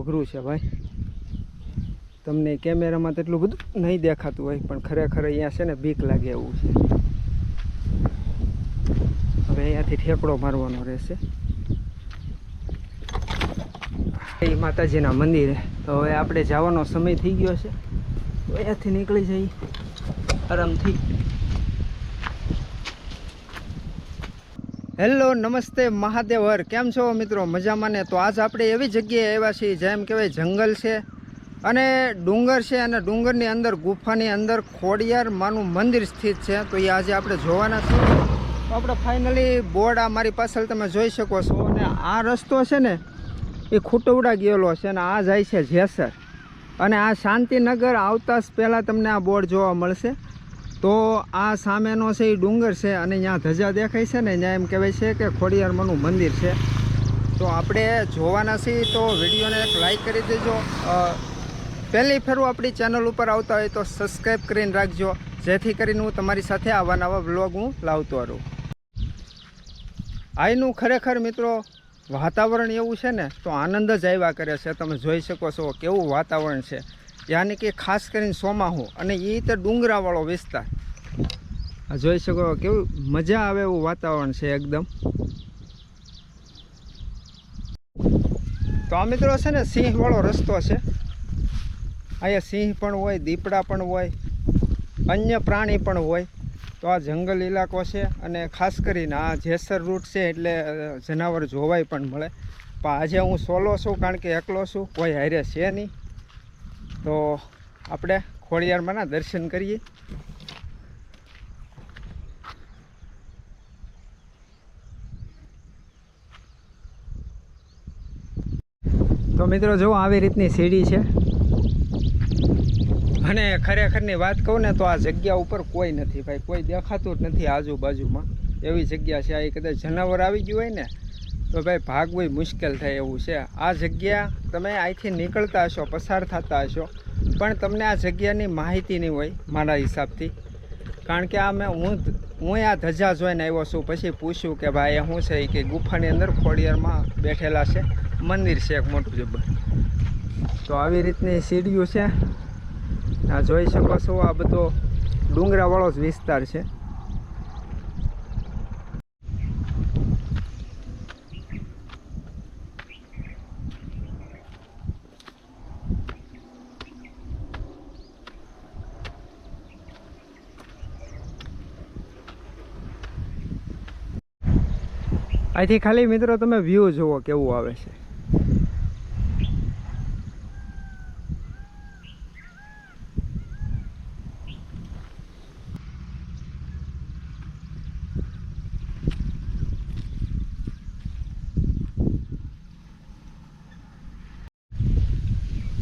અઘરું છે ભાઈ. તમને કેમેરામાં તેટલું બધું નહીં દેખાતું હોય, પણ ખરેખર અહીંયા છે ને બીક લાગે એવું છે. હવે અહીંયાથી ઠેકડો મારવાનો રહેશે. એ માતાજીના મંદિરે. તો હવે આપણે જવાનો સમય થઈ ગયો છે. તો અહીંયાથી નીકળી જઈએ. આરામથી. હેલો, નમસ્તે મહાદેવ હર. કેમ છો મિત્રો? મજામાં ને? તો આજ આપણે એવી જગ્યાએ આવ્યા છીએ જેમ કહેવાય જંગલ છે અને ડુંગર છે અને ડુંગરની અંદર ગુફાની અંદર ખોડિયાર માનું મંદિર સ્થિત છે. તો એ આજે આપણે જોવાના છીએ. તો આપણે ફાઇનલી બોર્ડ આ મારી પાછળ તમે જોઈ શકો છો અને આ રસ્તો છે ને, એ ખૂટવડા ગયેલો છે અને આ જાય છે જેસર. અને આ શાંતિનગર આવતા પહેલાં તમને આ બોર્ડ જોવા મળશે. તો આ સામેનો છે એ ડુંગર છે અને ત્યાં ધજા દેખાય છે ને ત્યાં એમ કહેવાય છે કે ખોડિયારમાંનું મંદિર છે. તો આપણે જોવાના છીએ તો વિડીયોને એક લાઈક કરી દેજો. પહેલી ફેરું આપણી ચેનલ ઉપર આવતા હોય તો સબસ્ક્રાઈબ કરીને રાખજો. જેથી કરીને હું તમારી સાથે આવા નવા બ્લોગ હું લાવતો રહું. આઈનું ખરેખર મિત્રો વાતાવરણ એવું છે ને તો આનંદ જ આવ્યા કરે છે. તમે જોઈ શકો છો કેવું વાતાવરણ છે. યાની કે ખાસ કરીને સોમાહું અને એ તો ડુંગરાવાળો વિસ્તાર. આ જોઈ શકો કેવું મજા આવે એવું વાતાવરણ છે એકદમ. તો આ મિત્રો છે ને સિંહવાળો રસ્તો છે. અહીંયા સિંહ પણ હોય, દીપડા પણ હોય, અન્ય પ્રાણી પણ હોય. તો આ જંગલ ઇલાકો છે અને ખાસ કરીને આ જેસર રૂટ છે એટલે જનાવર જોવાય પણ મળે. પણ આજે હું સોલો છું કારણ કે એકલો છું, કોઈ હારે છે નહીં. તો આપણે ખોડિયારમાંના દર્શન કરીએ. તો મિત્રો જો આવી રીતની સીડી છે. અને ખરેખરની વાત કહું ને તો આ જગ્યા ઉપર કોઈ નથી ભાઈ, કોઈ દેખાતું જ નથી આજુબાજુમાં. એવી જગ્યા છે, આ કદાચ જનાવર આવી ગયું હોય ને, તો ભાઈ ભાગવું મુશ્કેલ થાય એવું છે. આ જગ્યા તમે અહીંથી નીકળતા હશો, પસાર થતા હશો, પણ તમને આ જગ્યાની માહિતી નહીં હોય મારા હિસાબથી. કારણ કે આ મેં હું હું આ ધજા જોઈને આવ્યો છું, પછી પૂછ્યું કે ભાઈ એ શું છે કે ગુફાની અંદર ખોડિયારમાં બેઠેલા છે. મંદિર છે એક મોટું જબર તો આવી રીતની સીડીઓ છે. આ જોઈ શકો છો આ બધો ડુંગરાવાળો જ વિસ્તાર છે. અહીંથી ખાલી મિત્રો તમે વ્યૂ જુઓ કેવું આવે છે.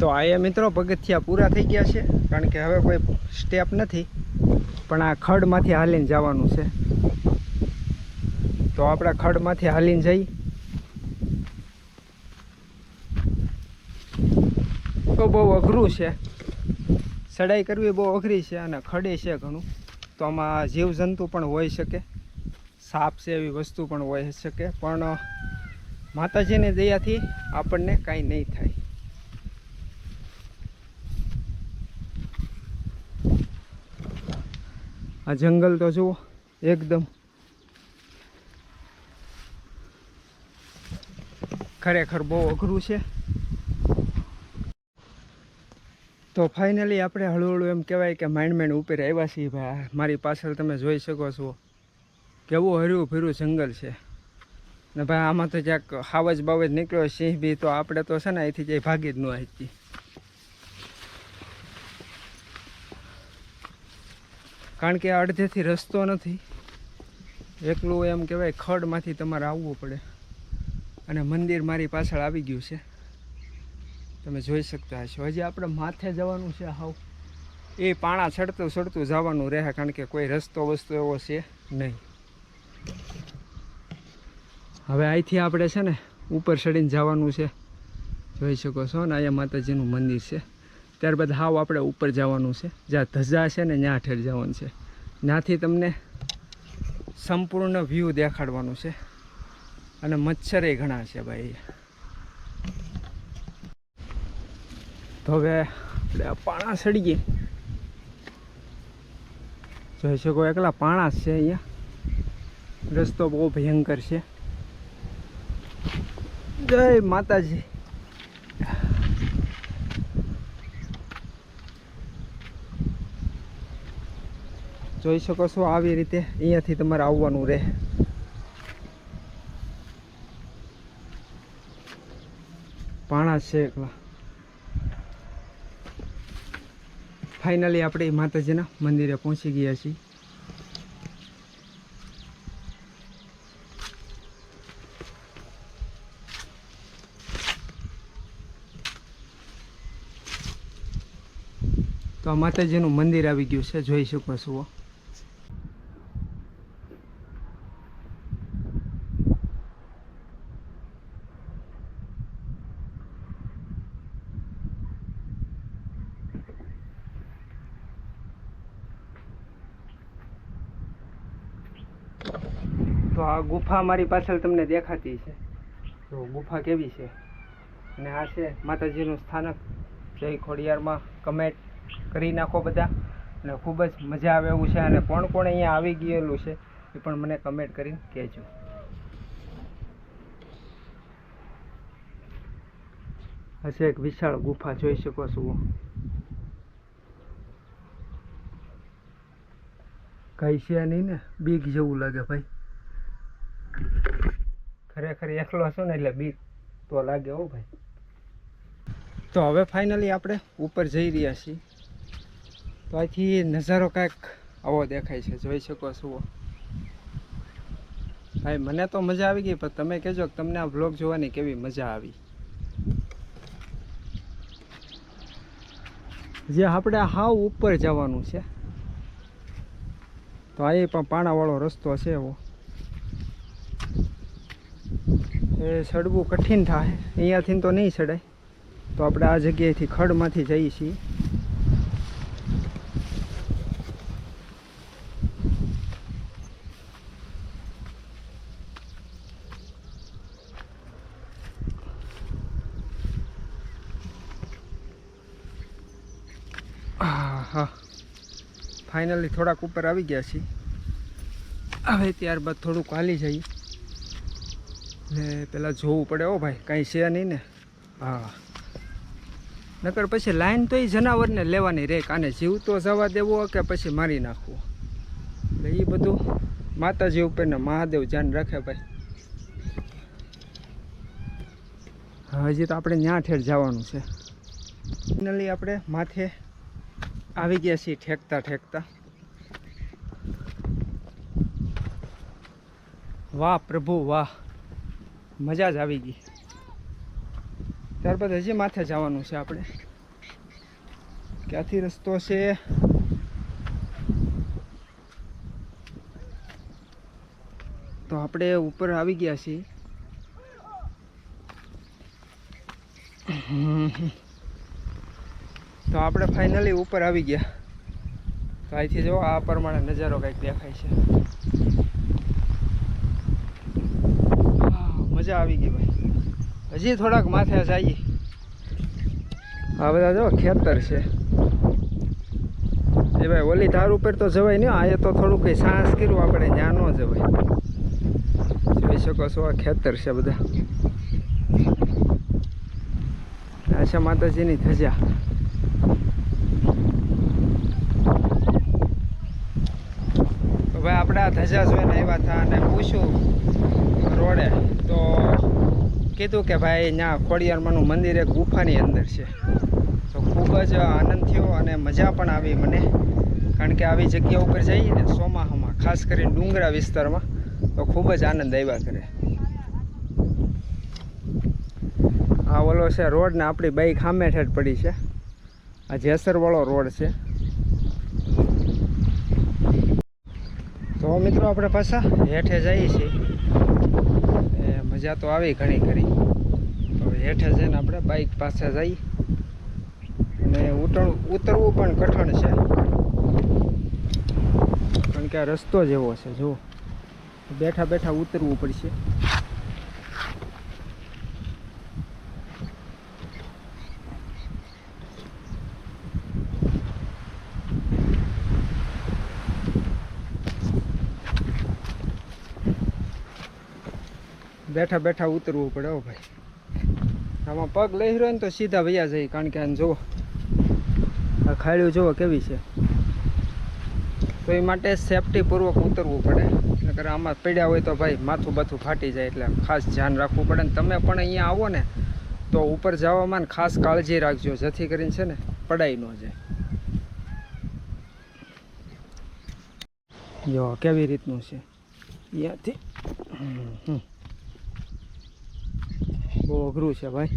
તો આયા મિત્રો પગથિયા પૂરા થઈ ગયા છે, કારણ કે હવે કોઈ સ્ટેપ નથી, પણ આ ખડમાંથી હાલીને જવાનું છે. તો આપણે ખડમાંથી હાલીને જઈ. તો બહુ અઘરું છે. ચડાઈ કરવી બહુ અઘરી છે અને ખડે છે ઘણું. તો આમાં જીવજંતુ પણ હોઈ શકે, સાપ છે એવી વસ્તુ પણ હોઈ શકે, પણ માતાજીની દયાથી આપણને કાંઈ નહીં થાય. આ જંગલ તો જુઓ, એકદમ. ખરેખર બહુ અઘરું છે. તો ફાઇનલી આપણે હળવું એમ કહેવાય કે માઇન્ડ માઇન્ડ ઉપર આવ્યા છીએ ભાઈ. મારી પાછળ તમે જોઈ શકો છો કેવું હર્યું ભર્યું જંગલ છે. ને ભાઈ આમાં તો ક્યાંક હાવજ બાવજ નીકળ્યો સિંહ બી તો આપણે તો છે ને અહીંથી જઈ ભાગી જ ન હતી કારણ કે અડધેથી રસ્તો નથી. એકલું એમ કહેવાય, ખડમાંથી તમારે આવવું પડે. અને મંદિર મારી પાછળ આવી ગયું છે. તમે જોઈ શકતા હશો. હજી આપણે માથે જવાનું છે હાવ. એ પાણા ચડતું ચડતું જવાનું રહે, કારણ કે કોઈ રસ્તો વસ્તુ એવો છે નહીં. હવે અહીંથી આપણે છે ને, ઉપર ચડીને જવાનું છે. જોઈ શકો છો ને, અહીંયા માતાજીનું મંદિર છે. ત્યારબાદ હાવ આપણે ઉપર જવાનું છે. જ્યાં ધજા છે ને ત્યાં ઠેર જવાનું છે. ત્યાંથી તમને સંપૂર્ણ વ્યૂ દેખાડવાનું છે. અને મચ્છરે ઘણા છે ભાઈ. તો હવે આપણે પાણા સડીએ. જોઈ શકો એકલા પાણા છે અહીંયા. રસ્તો બહુ ભયંકર છે. જય માતાજી. જોઈ શકો છો આવી રીતે અહીંયાથી તમારે આવવાનું રહે. પાણા છે એકલા. ફાઇનલી આપણે માતાજીના મંદિરે પહોંચી ગયા છીએ. તો આ માતાજીનું મંદિર આવી ગયું છે, જોઈ શકો છો. આ ગુફા મારી પાછળ તમને દેખાતી છે, તો ગુફા કેવી છે? અને આ છે માતાજીનું સ્થાનક. જય ખોડિયારમાં કમેન્ટ કરી નાખો બધા. અને ખૂબ જ મજા આવે એવું છે અને કોણ કોણ અહીંયા આવી ગયેલું છે એ પણ મને કમેન્ટ કરીને કહેજો. હશે એક વિશાળ ગુફા, જોઈ શકો છો. કઈ છે નહીં ને? બીક જેવું લાગે ભાઈ. ખરેખર એકલો હશો ને એટલે બીક તો લાગે હો ભાઈ. તો હવે ફાઇનલી આપણે ઉપર જઈ રહ્યા છીએ. તો અહીંથી નજારો કાંઈક આવો દેખાય છે. જોઈ શકો છો. ભાઈ, મને તો મજા આવી ગઈ, પણ તમે કહેજો કે તમને આ વ્લોગ જોવાની કેવી મજા આવી. જે આપણે હાવ ઉપર જવાનું છે. તો આ પણ પાણાવાળો રસ્તો છે એવો. એ ચડવું કઠિન થાય. અહીંયાથી તો નહીં સડાય. તો આપણે આ જગ્યાએથી ખડમાંથી જઈએ છીએ. હા ફાઇનલી થોડાક ઉપર આવી ગયા છીએ. હવે ત્યારબાદ થોડુંક હાલી જઈએ. ને પેલા જોવું પડે હો ભાઈ, કાંઈ છે નહીં ને. હા. નકર પછી લાઈન તો એ જનાવરને લેવાની રે, કાને જીવતો જવા દેવો કે પછી મારી નાખવો? એટલે એ બધું માતાજી ઉપર ને મહાદેવ ધ્યાન રાખે ભાઈ. હજી તો આપણે ત્યાં ઠેર જવાનું છે. ફાઇનલી આપણે માથે આવી ગયા છીએ ઠેકતા ઠેકતા. વાહ પ્રભુ, વાહ. મજા જ આવી ગઈ. ત્યારબાદ હજી માથે જવાનું છે આપણે. ક્યાંથી રસ્તો છે? તો આપણે ઉપર આવી ગયા છીએ. તો આપણે ફાઇનલી ઉપર આવી ગયા. તો અહીંથી જો આ પ્રમાણે નજારો કંઈક દેખાય છે આહ, મજા આવી ગઈ ભાઈ. હજી થોડાક માથે જઈએ. આ બધા જો ખેતર છે. એ ભાઈ ઓલી ધાર ઉપર તો જવાય નહીં આ તો થોડું કંઈ સાહસ કર્યું, આપણે ત્યાં ન જવાય. જોઈ શકો છો, આ ખેતર છે બધા. આશા માતાજીની ધજા તો આપણે જોઈને આવ્યા હતા અને પૂછ્યું રોડે, તો કીધું કે ભાઈ ત્યાં ખોડિયારમાંનું મંદિર એક ગુફાની અંદર છે. તો ખૂબ જ આનંદ થયો અને મજા પણ આવી મને. કારણ કે આવી જગ્યા ઉપર જઈએ ને ચોમાસામાં ખાસ કરીને ડુંગરા વિસ્તારમાં, તો ખૂબ જ આનંદ આવ્યા કરે. આ ઓલો છે રોડ ને આપણી બાઈક સામે ઠેઠ પડી છે. આ જેસરવાળો રોડ છે. તો મિત્રો આપણે પાછા હેઠે જઈએ છીએ. મજા તો આવી ઘણી ખરી. તો હેઠે જઈને આપણે બાઈક પાસે જઈએ. અને ઉતર, ઉતરવું પણ કઠણ છે. કારણ કે આ રસ્તો જ એવો છે, જુઓ. બેઠા બેઠા ઉતરવું પડશે. બેઠા બેઠા ઉતરવું પડે હો ભાઈ. આમાં પગ લઈ રહ્યો ને તો સીધા વૈયા જાય, કારણ કે આને જુઓ આ ખાડ્યું જુઓ કેવી છે. તો એ માટે સેફટીપૂર્વક ઉતરવું પડે. નકર આમાં પડ્યા હોય તો ભાઈ માથું બાથું ફાટી જાય એટલે ખાસ ધ્યાન રાખવું પડે. ને તમે પણ અહીંયા આવો ને, તો ઉપર જવામાં ખાસ કાળજી રાખજો, જેથી કરીને છે ને પડાઈ ન જાય. જો કેવી રીતનું છે? અહીંયાથી. બહુ અઘરું છે ભાઈ.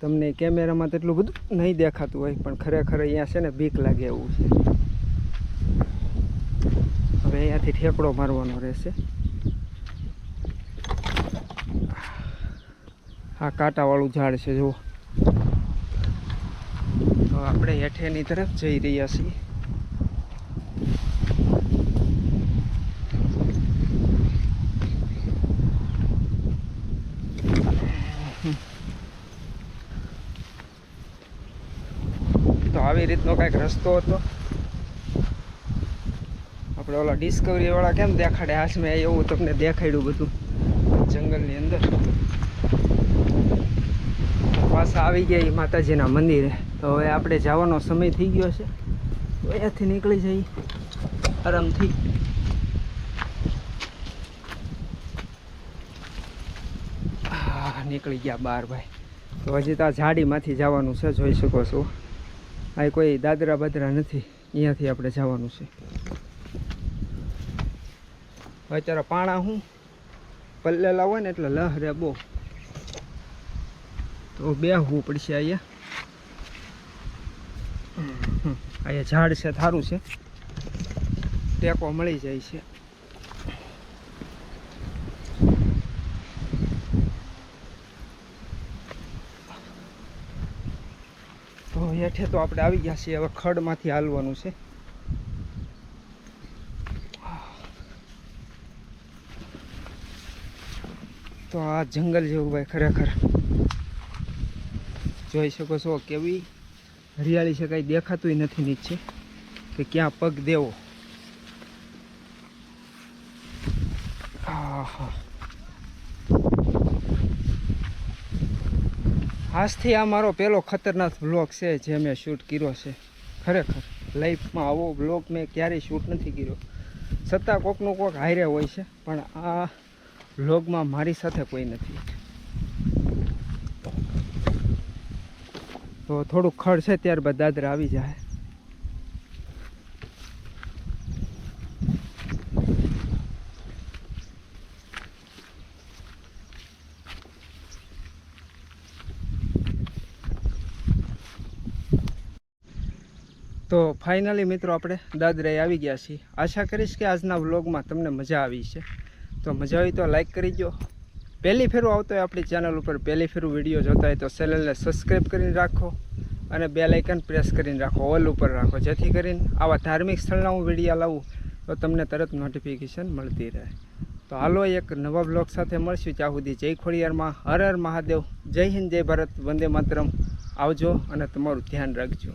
તમને કેમેરામાં તેટલું બધું નહીં દેખાતું હોય, પણ ખરેખર અહીંયા છે ને બીક લાગે એવું છે. હવે અહીંયાથી ઠેકડો મારવાનો રહેશે. આ કાંટાવાળું ઝાડ છે, જુઓ. તો આપણે હેઠેની તરફ જઈ રહ્યા છીએ. આવી રીતનો કાંઈક રસ્તો હતો. આપણે ઓલા ડિસ્કવરી વાળા કેમ દેખાડે? હાથમાં એવું તમને દેખાડ્યું બધું જંગલની અંદર. પાછા આવી ગયા એ માતાજીના મંદિરે. તો હવે આપણે જવાનો સમય થઈ ગયો છે. તો અહીંયાથી નીકળી જઈએ. આરામથી. નીકળી ગયા બાર ભાઈ. તો હજી તો આ ઝાડીમાંથી જવાનું છે, જોઈ શકો છો. આ કોઈ દાદરા બાદરા નથી. અહીંયાથી આપણે જવાનું છે. અત્યારે પાણા હું? પલ્લેલા હોય ને એટલે લહરે બહુ. તો બેહવું પડશે અહીંયા. અહીંયા ઝાડ છે, થારું છે. ટેકો મળી જાય છે. તો હેઠે તો આપણે આવી ગયા છીએ. હવે ખડમાંથી હાલવાનું છે. તો આ જંગલ જેવું ભાઈ ખરેખર. જોઈ શકો છો કેવી હરિયાળી છે, કાંઈ દેખાતું નથી નીચે કે ક્યાં પગ દેવો. આહા. આજથી આ મારો પહેલો ખતરનાક બ્લોગ છે જે મેં શૂટ કર્યો છે. ખરેખર લાઈફમાં આવો બ્લોગ મેં ક્યારેય શૂટ નથી કર્યો. છતાં કોકનું કોક હારે હોય છે, પણ આ બ્લોગમાં મારી સાથે કોઈ નથી. તો થોડુંક ખડ છે, ત્યારબાદ દાદરા આવી જાય તો ફાઇનલી મિત્રો આપણે દાદરાએ આવી ગયા છીએ. આશા કરીશ કે આજના વ્લોગમાં તમને મજા આવી છે તો મજા આવી તો લાઈક કરી દો પહેલી ફેરું આવતો હોય આપણી ચેનલ ઉપર, પહેલી ફેરું વીડિયો જોતા હોય તો ચેનલને સબસ્ક્રાઈબ કરીને રાખો અને બે લાઇકન પ્રેસ કરીને રાખો ઓલ ઉપર રાખો. જેથી કરીને આવા ધાર્મિક સ્થળના હું વીડિયો લાવું તો તમને તરત નોટિફિકેશન મળતી રહે. તો હાલો એક નવા બ્લોગ સાથે મળશું. ત્યાં સુધી જય ખોડિયારમાં હર હર મહાદેવ. જય હિન્દ, જય ભારત, વંદે માતરમ. આવજો અને તમારું ધ્યાન રાખજો.